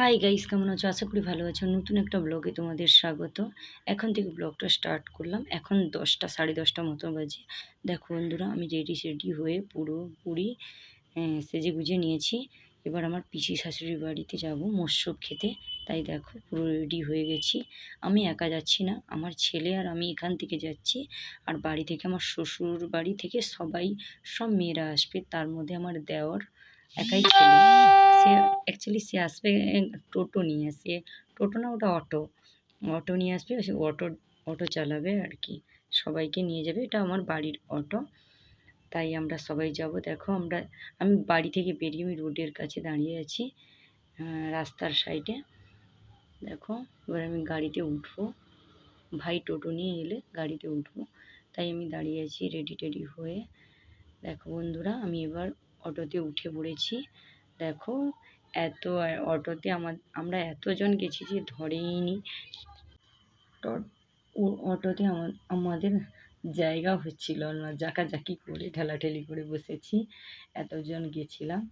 Hi guys কেমন আছো? আশা করি ভালো আছো। নতুন একটা ব্লগে তোমাদের স্বাগত। এখন থেকে ব্লগটা স্টার্ট করলাম। এখন দশটা, সাড়ে দশটা মতো বাজে। দেখো বন্ধুরা, আমি রেডি সেডি হয়ে পুরো পুরি সেজে গুজে নিয়েছি। এবার আমার পিসি শাশুড়ির বাড়িতে যাব মৎস্য খেতে। তাই দেখো, পুরো রেডি হয়ে গেছি। আমি একা যাচ্ছি না, আমার ছেলে আর আমি এখান থেকে যাচ্ছি। আর বাড়ি থেকে, আমার শ্বশুর বাড়ি থেকে সবাই, সব মেয়েরা আসবে। তার মধ্যে আমার দেওর, একাই ছেলে। সে অ্যাকচুয়ালি সে আসবে টোটো নিয়ে সে টোটো না, ওটা অটো। অটো নিয়ে আসবে, সে অটো অটো চালাবে আর কি সবাইকে নিয়ে যাবে। এটা আমার বাড়ির অটো। তাই আমরা সবাই যাব। দেখো, আমরা, আমি বাড়ি থেকে বেরিয়ে আমি রোডের কাছে দাঁড়িয়ে আছি রাস্তার সাইডে। দেখো, এবার আমি গাড়িতে উঠবো। ভাই টোটো নিয়ে এলে গাড়িতে উঠবো। তাই আমি দাঁড়িয়ে আছি রেডি টেডি হয়ে। দেখো বন্ধুরা, আমি এবার অটোতে উঠে পড়েছি। দেখো, এত অটোতে আমার, আমরা এতজন গেছি যে ধরেই নি অটোতে আমাদের জায়গা হচ্ছিল না, জাকাজাকি করে, ঠেলাঠেলি করে বসেছি, এতজন গেছিলাম।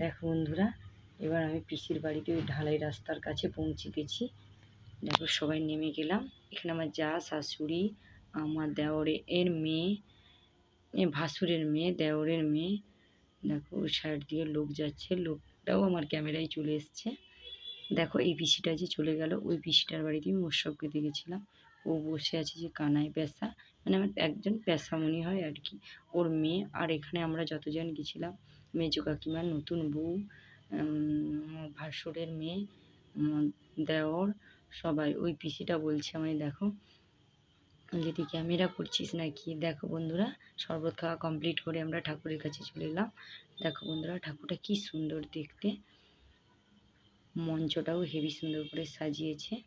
দেখো বন্ধুরা, এবার আমি পিসির বাড়িতে ওই ঢালাই রাস্তার কাছে পৌঁছে গেছি। দেখো সবাই নেমে গেলাম। এখানে আমার যা শাশুড়ি, আমার দেওরে এর মেয়ে ভাসুরের মেয়ে, দেওরের মেয়ে দেখো, ওই সাইড দিয়ে লোক যাচ্ছে, লোকটাও আমার ক্যামেরায় চলে এসছে। দেখো, এই পিসিটা যে চলে গেল, ওই পিসিটার বাড়িতে আমি খেতে গেছিলাম। ও বসে আছে যে কানায় পেশা মানে আমার একজন মনে হয় আর কি। ওর মেয়ে, আর এখানে আমরা যতজন গেছিলাম, মেজো কাকিমার নতুন বউ ভাসুরের মেয়ে দেওর, সবাই। ওই পিসিটা বলছে আমায়, দেখো যদি ক্যামেরা করছিস নাকি? দেখো বন্ধুরা, শরবত খাওয়া কমপ্লিট করে আমরা ঠাকুরের কাছে চলে এলাম। দেখো বন্ধুরা, ঠাকুরটা কি সুন্দর দেখতে। মঞ্চটাও হেভি সুন্দর করে সাজিয়েছে।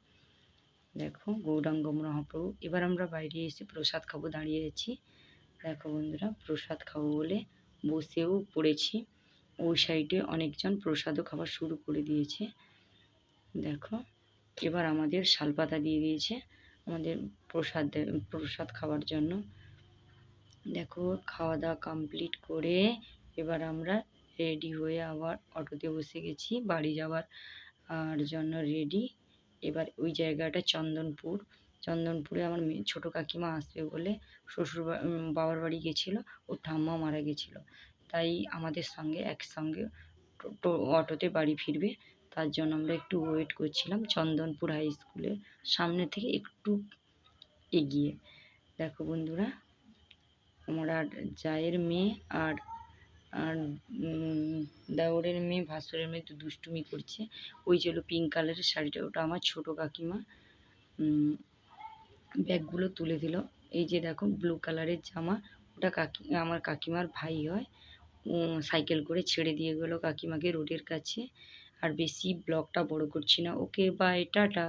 দেখো, গৌরাঙ্গ মহাপ্রভু। এবার আমরা বাইরে এসে প্রসাদ খাব, দাঁড়িয়ে আছি। দেখো বন্ধুরা, প্রসাদ খাব বলে বসেও পড়েছি। ওই সাইডে অনেকজন প্রসাদও খাবার শুরু করে দিয়েছে। দেখো, এবার আমাদের শালপাতা দিয়ে দিয়েছে। আমাদের প্রসাদ প্রসাদ খাওয়ার জন্য। দেখো খাওয়া দাওয়া কমপ্লিট করে এবার আমরা রেডি হয়ে আবার অটোতে বসে গেছি, বাড়ি যাওয়ার, আর জন্য রেডি এবার ওই জায়গাটা চন্দনপুর। চন্দনপুরে আমার ছোটো কাকিমা আসবে বলে শ্বশুর বাবার বাড়ি গেছিল, ওর ঠাম্মা মারা গেছিল। তাই আমাদের সঙ্গে একসঙ্গে অটোতে বাড়ি ফিরবে। তার জন্য আমরা একটু ওয়েট করছিলাম চন্দনপুর হাই স্কুলের সামনে থেকে একটু এগিয়ে। দেখো বন্ধুরা, আমার আর জায়ের মেয়ে আর আর দেওরের মেয়ে, ভাসুরের মেয়ে একটু দুষ্টুমি করছে। ওই যে হলো পিঙ্ক কালারের শাড়িটা, ওটা আমার ছোটো কাকিমা ব্যাগগুলো তুলে দিল। এই যে দেখো ব্লু কালারের জামা, ওটা কাকি, আমার কাকিমার ভাই হয়। সাইকেল করে ছেড়ে দিয়ে গেলো কাকিমাকে রোডের কাছে। আর বেশি ব্লগটা বড় করছি না। Okay bye tata.